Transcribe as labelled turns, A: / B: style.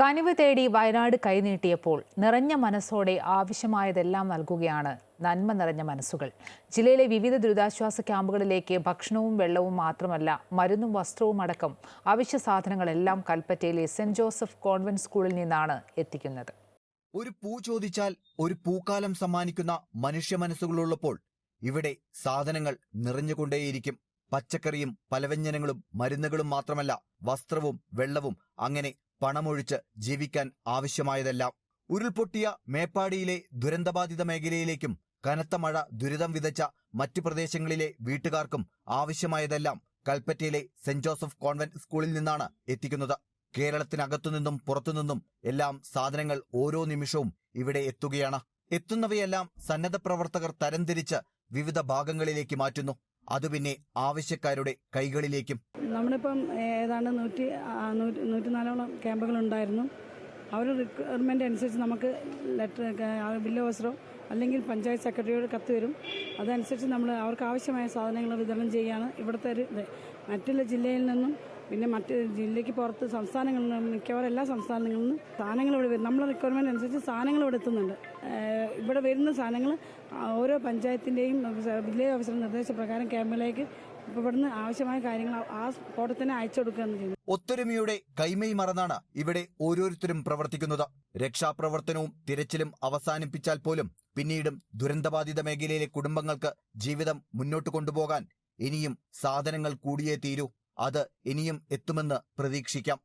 A: കനിവ് തേടി വയനാട് കൈനീട്ടിയപ്പോൾ നിറഞ്ഞ മനസ്സോടെ ആവശ്യമായതെല്ലാം നൽകുകയാണ് നന്മ നിറഞ്ഞ മനസ്സുകൾ. ജില്ലയിലെ വിവിധ ദുരിതാശ്വാസ ക്യാമ്പുകളിലേക്ക് ഭക്ഷണവും വെള്ളവും മാത്രമല്ല മരുന്നും വസ്ത്രവും അടക്കം അവശ്യ സാധനങ്ങളെല്ലാം കൽപ്പറ്റയിലെ സെന്റ് ജോസഫ് കോൺവെന്റ് സ്കൂളിൽ നിന്നാണ് എത്തിക്കുന്നത്.
B: ഒരു പൂ ചോദിച്ചാൽ ഒരു പൂക്കാലം സമ്മാനിക്കുന്ന മനുഷ്യ മനസ്സുകളുള്ളപ്പോൾ ഇവിടെ സാധനങ്ങൾ നിറഞ്ഞുകൊണ്ടേയിരിക്കും. പച്ചക്കറിയും പലവ്യഞ്ജനങ്ങളും മരുന്നുകളും മാത്രമല്ല വസ്ത്രവും വെള്ളവും അങ്ങനെ പണമൊഴിച്ച് ജീവിക്കാൻ ആവശ്യമായതെല്ലാം ഉരുൾപൊട്ടിയ മേപ്പാടിയിലെ ദുരന്തബാധിത മേഖലയിലേക്കും കനത്ത മഴ ദുരിതം വിതച്ച മറ്റു പ്രദേശങ്ങളിലെ വീട്ടുകാർക്കും ആവശ്യമായതെല്ലാം കൽപ്പറ്റയിലെ സെന്റ് ജോസഫ് കോൺവെന്റ് സ്കൂളിൽ നിന്നാണ് എത്തിക്കുന്നത്. കേരളത്തിനകത്തുനിന്നും പുറത്തുനിന്നും എല്ലാം സാധനങ്ങൾ ഓരോ നിമിഷവും ഇവിടെ എത്തുകയാണ്. എത്തുന്നവയെല്ലാം സന്നദ്ധ പ്രവർത്തകർ തരംതിരിച്ച് വിവിധ ഭാഗങ്ങളിലേക്ക് മാറ്റുന്നു. അത് പിന്നെ ആവശ്യക്കാരുടെ കൈകളിലേക്കും.
C: നമ്മളിപ്പം ഏതാണ്ട് നൂറ്റി നൂറ്റിനാലോളം ക്യാമ്പുകൾ നൂറ്റിനാലോളം അവരുടെ റിക്വയർമെന്റ് അനുസരിച്ച് നമുക്ക് ലെറ്റർ ബില്ല് ഓഫീസറോ അല്ലെങ്കിൽ പഞ്ചായത്ത് സെക്രട്ടറിയോട് കത്ത് വരും. അതനുസരിച്ച് നമ്മൾ അവർക്ക് ആവശ്യമായ സാധനങ്ങൾ വിതരണം ചെയ്യുകയാണ് ഇവിടുത്തെ ഒരു ഇത്. മറ്റുള്ള ജില്ലയിൽ നിന്നും പിന്നെ മറ്റ് ജില്ലയ്ക്ക് പുറത്ത് സംസ്ഥാനങ്ങളിൽ നിന്നും മിക്കവാറും എല്ലാ സംസ്ഥാനങ്ങളിൽ നിന്നും സാധനങ്ങൾ ഇവിടെ വരും. നമ്മളെ റിക്വയർമെന്റ് അനുസരിച്ച് സാധനങ്ങൾ ഇവിടെ എത്തുന്നുണ്ട്. ഇവിടെ വരുന്ന സാധനങ്ങൾ ഓരോ പഞ്ചായത്തിന്റെയും വില്ലേജ് ഓഫീസറുടെ നിർദ്ദേശപ്രകാരം ക്യാമ്പിലേക്ക് ഇവിടുന്ന് ആവശ്യമായ കാര്യങ്ങൾ ആ- സ്പോട്ടിൽ തന്നെ അയച്ചു
B: ഒത്തൊരുമയുടെ കൈമൈ മറന്നാണ് ഇവിടെ ഓരോരുത്തരും പ്രവർത്തിക്കുന്നത്. രക്ഷാപ്രവർത്തനവും തിരച്ചിലും അവസാനിപ്പിച്ചാൽ പോലും പിന്നീടും ദുരന്തബാധിത മേഖലയിലെ കുടുംബങ്ങൾക്ക് ജീവിതം മുന്നോട്ട് കൊണ്ടുപോകാൻ ഇനിയും സാധനങ്ങൾ കൂടിയേ തീരൂ. അത് ഇനിയും എത്തുമെന്ന് പ്രതീക്ഷിക്കാം.